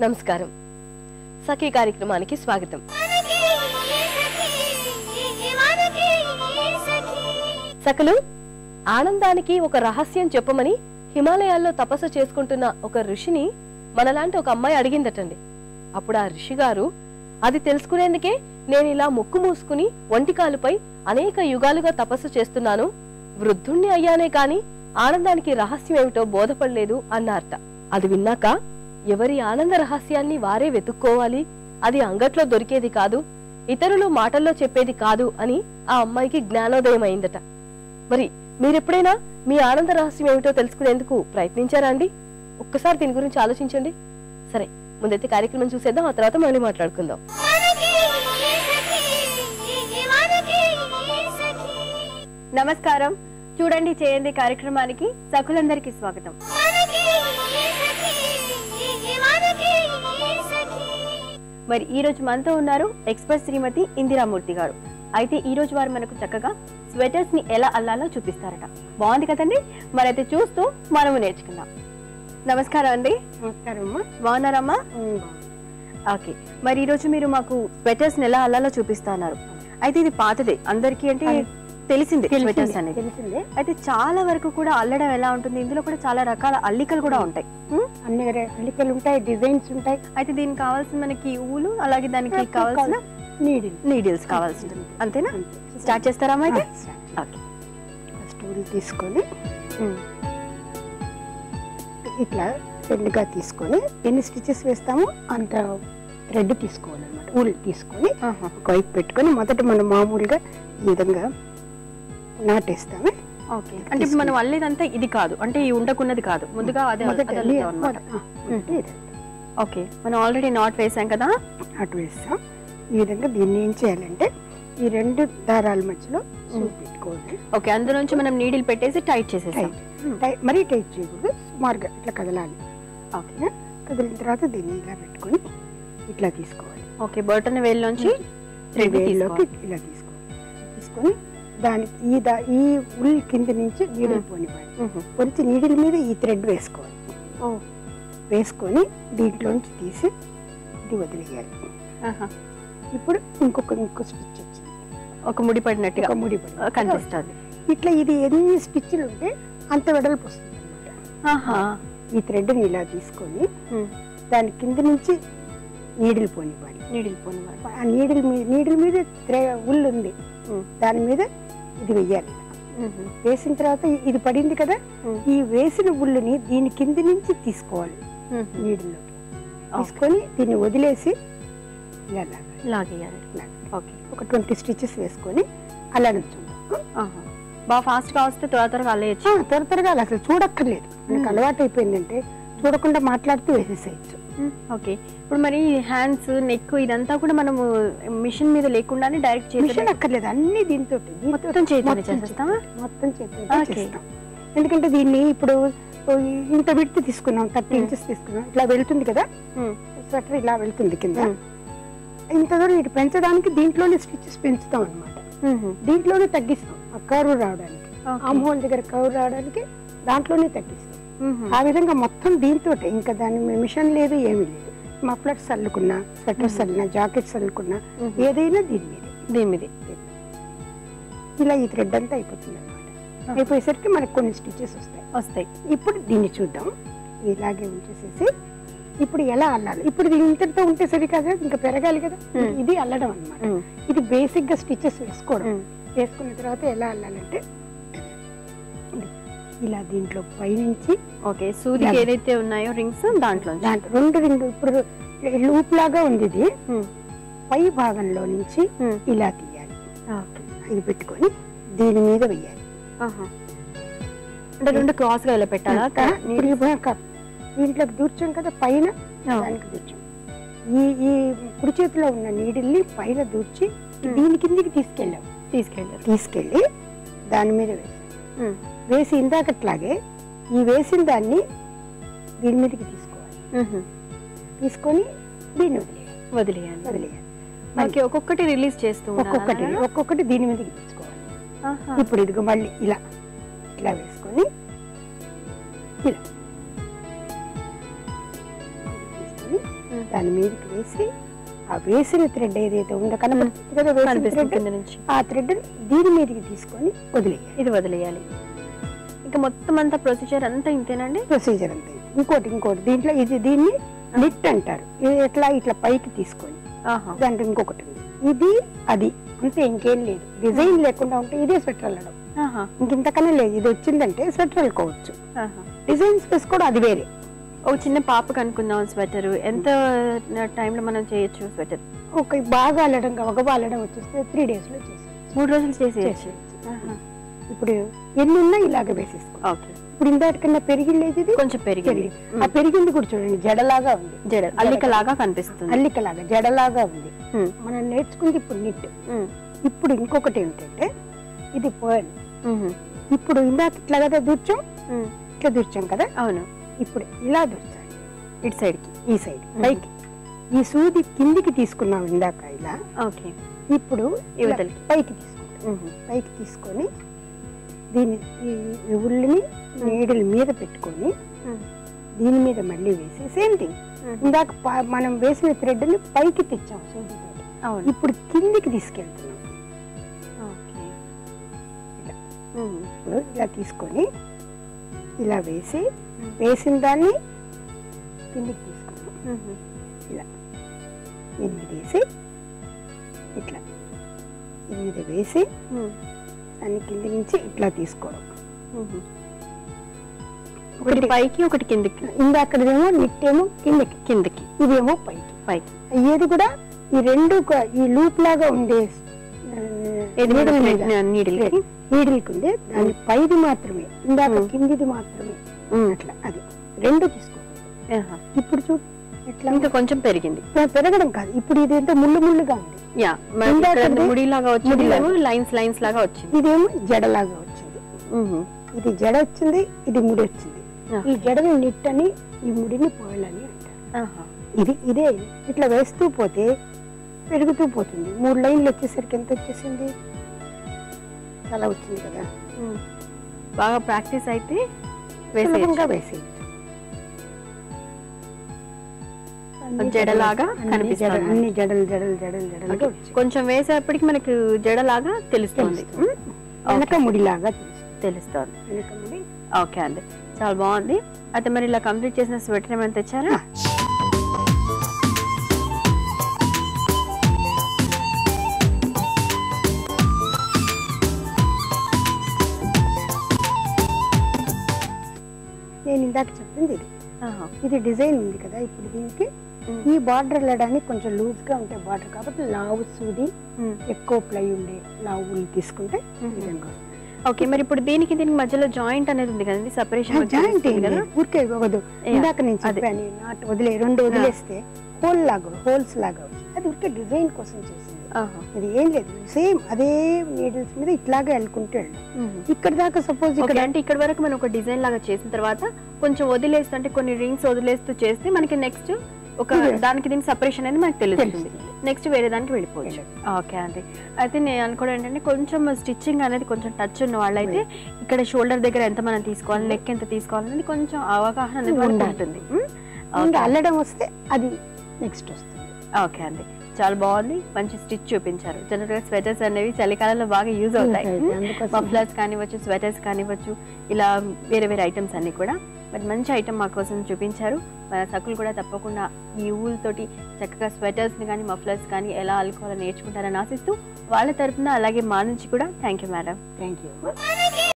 నమస్కారం. సఖీ కార్యక్రమానికి స్వాగతం. సకలు ఆనందానికి ఒక రహస్యం చెప్పమని హిమాలయాల్లో తపస్సు చేసుకుంటున్న ఒక ఋషిని మనలాంటి ఒక అమ్మాయి అడిగిందటండి. అప్పుడు ఆ ఋషి గారు అది తెలుసుకునేందుకే నేను ఇలా ముక్కు మూసుకుని ఒంటికాలుపై అనేక యుగాలుగా తపస్సు చేస్తున్నాను. వృద్ధుణ్ణి అయ్యానే కాని ఆనందానికి రహస్యం ఏమిటో బోధపడలేదు అన్నారట. అది విన్నాక ఎవరి ఆనంద రహస్యాన్ని వారే వెతుక్కోవాలి? అది అంగట్లో దొరికేది కాదు ఇతరులు మాటల్లో చెప్పేది కాదు అని ఆ అమ్మాయికి జ్ఞానోదయం అయిందట మరి మీరెప్పుడైనా మీ ఆనంద రహస్యం ఏమిటో తెలుసుకునేందుకు ప్రయత్నించారా అండి? ఒక్కసారి దీని గురించి ఆలోచించండి. సరే ముందైతే కార్యక్రమం చూసేద్దాం ఆ తర్వాత మళ్ళీ మాట్లాడుకుందాం. నమస్కారం. చూడండి చేయండి కార్యక్రమానికి సకులందరికీ స్వాగతం. మరి ఈ రోజు మనతో ఉన్నారు ఎక్స్పర్ట్ శ్రీమతి ఇందిరామూర్తి గారు. అయితే ఈ రోజు వారు మనకు చక్కగా స్వెటర్స్ని ఎలా అల్లాలో చూపిస్తారట. బాగుంది కదండి? మరైతే చూస్తూ మనము నేర్చుకుందాం. నమస్కారం అండి. నమస్కారం అమ్మా. బాగున్నారమ్మా? ఓకే. మరి ఈ రోజు మీరు మాకు స్వెటర్స్ని ఎలా అల్లాలో చూపిస్తా ఉన్నారు అయితే ఇది పాతదే. అందరికీ అంటే తెలిసిందే స్వెటర్స్ అనేది. తెలిసిందే. అయితే చాలా వరకు కూడా అల్లడం ఎలా ఉంటుంది? ఇందులో కూడా చాలా రకాల అల్లికలు కూడా ఉంటాయి? అన్ని అల్లికలు ఉంటాయి డిజైన్స్ ఉంటాయి. అయితే దీనికి కావాల్సిన మనకి ఊలు అలాగే దానికి కావాల్సిన నీడిల్ నీడిల్స్ కావాల్సి అంతేనా? స్టార్ట్ చేస్తారా అయితే? ఓకే ఫస్ట్ ఊల్ తీసుకొని ఇట్లా రెండుగా తీసుకొని ఎన్ని స్టిచెస్ వేస్తామో అంత థ్రెడ్ తీసుకోవాలన్నమాట. ఊల్ తీసుకొని ఒక వైపు పెట్టుకొని మొదట మనం మామూలుగా ఈ విధంగా నాటేస్తామే. ఓకే. అంటే ఇప్పుడు మనం అల్లేదంతా ఇది కాదు. అంటే ఈ ఉండకున్నది కాదు. ముందుగా అదే. ఓకే. మనం ఆల్రెడీ నాట్ వేసాం కదా? అటు వేస్తాం ఈ విధంగా దీన్ని ఏం చేయాలంటే ఈ రెండు దారాల మధ్యలో పెట్టుకోవాలి. ఓకే. అందులోంచి మనం నీడిల్ పెట్టేసి టైట్ చేసేసాం మరీ టైట్ చేయకూడదు. సుమారుగా ఇట్లా కదలాలి. ఓకే. కదిలిన తర్వాత దీన్ని ఇలా పెట్టుకొని ఇట్లా తీసుకోవాలి. ఓకే. బటన్ వేల్లోంచి వేలులోకి ఇలా తీసుకోవాలి. తీసుకొని దానికి ఈ దా ఈ ఉల్ కింద నుంచి నీడిల్ పోనివ్వాలి పొంచి నీడిల్ మీద ఈ థ్రెడ్ వేసుకోవాలి. వేసుకొని దీంట్లోంచి తీసి ఇది వదిలేయాలి. ఇప్పుడు ఇంకొక ఇంకో స్టిచ్ వచ్చింది. ఒక ముడి పడినట్టుగా ముడి పడి. కనిపిస్తుంది. ఇట్లా ఇది ఎన్ని స్టిచ్లు ఉంటే అంత వెడల్పు వస్తుంది ఈ థ్రెడ్ని ఇలా తీసుకొని. దాని కింద నుంచి నీడిల్ పోనివ్వాలి. నీడిల్ పోని ఆ నీడిల్ మీద నీడిల్ మీద ఉల్ ఉంది. దాని మీద ఇది వెయ్యాలి. వేసిన తర్వాత ఇది పడింది కదా. ఈ వేసిన ఉల్లుని దీని కింద నుంచి తీసుకోవాలి నీడిల్లోకి తీసుకొని దీన్ని వదిలేసి ఇలా లాగాలి. లాగేయాలి. లాగాలి. ఓకే. ఒక ట్వంటీ స్టిచెస్ వేసుకొని అలా నుంచుందాం. బాగా ఫాస్ట్గా వస్తే త్వర త్వరగా ఆ, త్వర త్వరగా అలా అసలు చూడక్కర్లేదు. మనకు అలవాటు అయిపోయిందంటే చూడకుండా మాట్లాడుతూ వేసేసేయచ్చు. ఓకే ఇప్పుడు మరి హ్యాండ్స్ నెక్ ఇదంతా కూడా మనము మిషన్ మీద లేకుండానే డైరెక్ట్ మిషన్ చేసి అక్కర్లేదు అన్ని దీంతో మొత్తం చేతితోనే మొత్తం చేతితో. చేస్తాం. ఎందుకంటే దీన్ని ఇప్పుడు ఇంత విడ్త్ తీసుకున్నాం థర్టీ ఇంచెస్ తీసుకున్నాం. ఇట్లా వెళ్తుంది కదా. స్వెటర్ ఇలా వెళ్తుంది కింద. ఇంత దూరం ఇటు పెంచడానికి దీంట్లోనే స్టిచెస్ పెంచుతాం అనమాట దీంట్లోనే తగ్గిస్తాం ఆ కర్వ్ రావడానికి. ఆమ్ హోల్ దగ్గర కర్వ్ రావడానికి దాంట్లోనే తగ్గిస్తాం. ఆ విధంగా మొత్తం దీంతో ఇంకా దాని మిషన్ లేదు ఏమీ లేదు. మఫ్లర్స్ అల్లుకున్నా స్వెటర్స్ అల్లినా జాకెట్స్ అల్లుకున్నా ఏదైనా దీని మీద. దీని మీద ఇలా ఈ థ్రెడ్ అంతా అయిపోతుంది అనమాట అయిపోయేసరికి మనకు కొన్ని స్టిచెస్ వస్తాయి. వస్తాయి. ఇప్పుడు దీన్ని చూద్దాం. ఇలాగే ఉంచేసేసి ఇప్పుడు ఎలా అల్లాలి? ఇప్పుడు ఇంతటితో ఉంటే సరికాదు? ఇంకా పెరగాలి కదా. ఇది అల్లడం అన్నమాట. ఉమ్. ఇది బేసిక్గా స్టిచెస్ వేసుకోవడం. వేసుకున్న తర్వాత ఎలా అల్లాలంటే ఇలా దీంట్లో పైనుంచి ఓకే సూదికి. ఏదైతే ఉన్నాయో రింగ్స్ దాంట్లో దాంట్లో రెండు రెండు ఇప్పుడు లూప్ లాగా ఉంది ఇది. పై భాగంలో నుంచి ఇలా తీయాలి. ఇది పెట్టుకొని దీని మీద వెయ్యాలి అంటే రెండు క్రాస్గా ఇలా పెట్టాలా? దీంట్లోకి దూర్చాం కదా పైన దానికి దూర్చాం. ఈ ఈ కుడి చేతిలో ఉన్న నీడిల్ని పైన దూర్చి దీని కిందికి తీసుకెళ్ళాం. తీసుకెళ్ళారు. తీసుకెళ్ళి దాని మీద వేసాం వేసి ఇందాకట్లాగే ఈ వేసిన దాన్ని దీని మీదకి తీసుకోవాలి. తీసుకొని దీన్ని వదిలేయాలి. వదిలేయాలి. వదిలేయాలి. మనకి ఒక్కొక్కటి రిలీజ్ చేస్తూ ఒక్కొక్కటి? ఒక్కొక్కటి దీని మీదకి తీసుకోవాలి. ఇప్పుడు ఇదిగో మళ్ళీ ఇలా ఇలా వేసుకొని ఇలా. దాని మీదకి వేసి ఆ వేసిన థ్రెడ్ ఏదైతే ఉందో కనిపిస్తుంది ఆ థ్రెడ్ దీని మీదకి తీసుకొని వదిలేయాలి. ఇది వదిలేయాలి. ఇంకా మొత్తం అంతా ప్రొసీజర్ అంతా ఇంతేనండి? ప్రొసీజర్ అంతే. ఇంకోటి ఇంకోటి. దీంట్లో ఇది దీన్ని నిట్ అంటారు. ఇది ఎట్లా? ఇట్లా పైకి తీసుకొని. దాంట్లో ఇంకొకటి ఉంది. ఇది అది. అంతే ఇంకేం లేదు. డిజైన్ లేకుండా ఉంటే ఇదే స్వెటర్ అల్లడం ఆహా. ఇంక ఇంతకన్నా లేదు. ఇది వచ్చిందంటే స్వెటర్ అల్లుకోవచ్చు ఆహా. డిజైన్స్ వేసుకోవడం అది వేరే. ఒక చిన్న పాపకు అనుకుందాం స్వెటర్. ఎంత టైంలో మనం చేయొచ్చు స్వెటర్? ఒక బాగా అల్లడం గబగబా అల్లడం వచ్చేస్తే త్రీ డేస్లో చేసేయచ్చు. మూడు రోజులు చేసేయచ్చు. చేసేయచ్చు. ఇప్పుడు ఎన్ని ఉన్నా ఇలాగ వేసేసుకో. ఓకే. ఇప్పుడు ఇందాటికన్నా పెరిగిలేదు ఇది కొంచెం పెరిగింది. పెరిగి ఆ పెరిగింది కూడా చూడండి జడలాగా ఉంది. జడ అల్లిక లాగా కనిపిస్తుంది. అల్లికలాగా జడలాగా ఉంది. మనం నేర్చుకుంది ఇప్పుడు నిట్. ఇప్పుడు ఇంకొకటి ఏమిటంటే ఇది పోయల్ ఇప్పుడు ఇందాక ఇట్లా కదా దూర్చాం. ఇట్లా దూర్చాం కదా? అవును. ఇప్పుడు ఇలా దూర్చాలి ఇటు సైడ్కి ఈ సైడ్ పైకి. ఈ సూది కిందికి తీసుకున్నాం ఇందాక ఇలా. ఓకే. ఇప్పుడు పైకి తీసుకుంటాం. పైకి తీసుకొని దీన్ని ఈ ఉల్లిని నీడల మీద పెట్టుకొని దీని మీద మళ్ళీ వేసి సేమ్ థింగ్. ఇందాక మనం వేసిన థ్రెడ్ని పైకి తెచ్చాం సూదితో అవును. ఇప్పుడు కిందికి తీసుకెళ్తున్నాం. ఇలా. ఉమ్, ఇప్పుడు ఇలా తీసుకొని ఇలా వేసి. వేసిన దాన్ని కిందికి తీసుకున్నాం ఇలా. దీనికి తీసి ఇట్లా. దీని మీద వేసి దాన్ని కింది నుంచి ఇట్లా తీసుకోవడం. ఒకటి పైకి ఒకటి కిందికి. ఇందాకదేమో నిట్టేమో కిందకి. కిందికి. ఇదేమో పైకి. పైకి. ఏది కూడా ఈ రెండు ఈ లూప్ లాగా ఉండే ఏది నీడిల్కి ఉంది దాని పైది మాత్రమే. ఇందాక. కిందిది మాత్రమే. అట్లా అది. రెండు తీసుకో. ఇప్పుడు చూడు. ఎట్లా ఇంకా కొంచెం పెరిగింది. పెరగడం కాదు. ఇప్పుడు ఇది ఏంటో ముళ్ళు ముళ్ళుగా ఉంది. వచ్చింది. లైన్స్ లైన్స్ లాగా వచ్చింది. ఇదేమో జడలాగా వచ్చింది. ఇది జడ వచ్చింది ఇది ముడి వచ్చింది. ఈ జడని నిట్టని ఈ ముడిని పోయాలని అంటారు. ఆహా. ఇది ఇదే. ఇట్లా వేస్తూ పోతే పెరుగుతూ పోతుంది. మూడు లైన్లు వచ్చేసరికి ఎంత వచ్చేసింది? చాలా వచ్చింది కదా. బాగా ప్రాక్టీస్ అయితే వేసేయచ్చు. అన్ని జడలాగా కనిపిస్తుంది. అన్ని జడలు జడలు జడలు వచ్చాయి. కొంచెం వేసేప్పటికి మనకు జడలాగా తెలుస్తుంది. వెనక ముడిలాగా తెలుస్తుంది. వెనక ముడి. ఓకే అండి. చాలా బాగుంది. అయితే మరి ఇలా కంప్లీట్ చేసిన స్వెటర్ ఏమైనా తెచ్చారా ఇందాక చెప్పింది ఇది. ఇది డిజైన్ ఉంది కదా ఇప్పుడు దీనికి. ఈ బార్డర్ వెళ్ళడానికి కొంచెం లూజ్గా ఉంటే బార్డర్ కాబట్టి లావు సూది. ఎక్కువ ప్లై ఉండే లావు తీసుకుంటే. విధంగా. ఓకే మరి ఇప్పుడు దీనికి దీనికి మధ్యలో జాయింట్ అనేది ఉంది కదండి సెపరేషన్ జాయింట్. ఊరికే ఇవ్వదు. ఇందాక నేను. చెప్పాను నాటు వదిలే రెండు వదిలేస్తే హోల్ లాగా హోల్స్ లాగా అది ఊరికే డిజైన్ కోసం చేసింది. ఇది ఏం లేదు. సేమ్ అదే నీడిల్స్ మీద ఇట్లాగే వెళ్ళుకుంటూ వెళ్ళాం. ఇక్కడ దాకా సపోజ్ ఇక్కడ అంటే ఇక్కడ వరకు మనం ఒక డిజైన్ లాగా చేసిన తర్వాత కొంచెం వదిలేస్తూ అంటే కొన్ని రింగ్స్ వదిలేస్తూ చేస్తే మనకి నెక్స్ట్ ఒక. దానికి దీనికి సపరేషన్ అనేది మనకు తెలుస్తుంది. నెక్స్ట్ వేరే దానికి వెళ్ళిపోవచ్చు. ఓకే అండి అయితే నేను అనుకోవడం ఏంటంటే కొంచెం స్టిచ్చింగ్ అనేది కొంచెం టచ్ ఉన్న వాళ్ళైతే ఇక్కడ షోల్డర్ దగ్గర ఎంత మనం తీసుకోవాలి నెక్ ఎంత తీసుకోవాలి అనేది కొంచెం అవగాహన అనేది. ఉంటుంది. అల్లడం వస్తే అది నెక్స్ట్ వస్తుంది. ఓకే అండి. చాలా బాగుంది. మంచి స్టిచ్ చూపించారు. జనరల్గా స్వెటర్స్ అనేవి చలికాలంలో బాగా యూజ్ అవుతాయి. మఫ్లర్స్ కానివ్వచ్చు స్వెటర్స్ కానివ్వచ్చు ఇలా వేరే వేరే ఐటమ్స్ అన్ని కూడా. బట్ మంచి ఐటమ్ మా కోసం చూపించారు. మన సకులు కూడా తప్పకుండా ఈ ఊల్ తోటి చక్కగా స్వెటర్స్ని కానీ మఫ్లర్స్ కానీ ఎలా అల్లుకోవాలో నేర్చుకుంటారని ఆశిస్తూ వాళ్ళ తరపున అలాగే మా నుంచి కూడా. Thank you madam thank you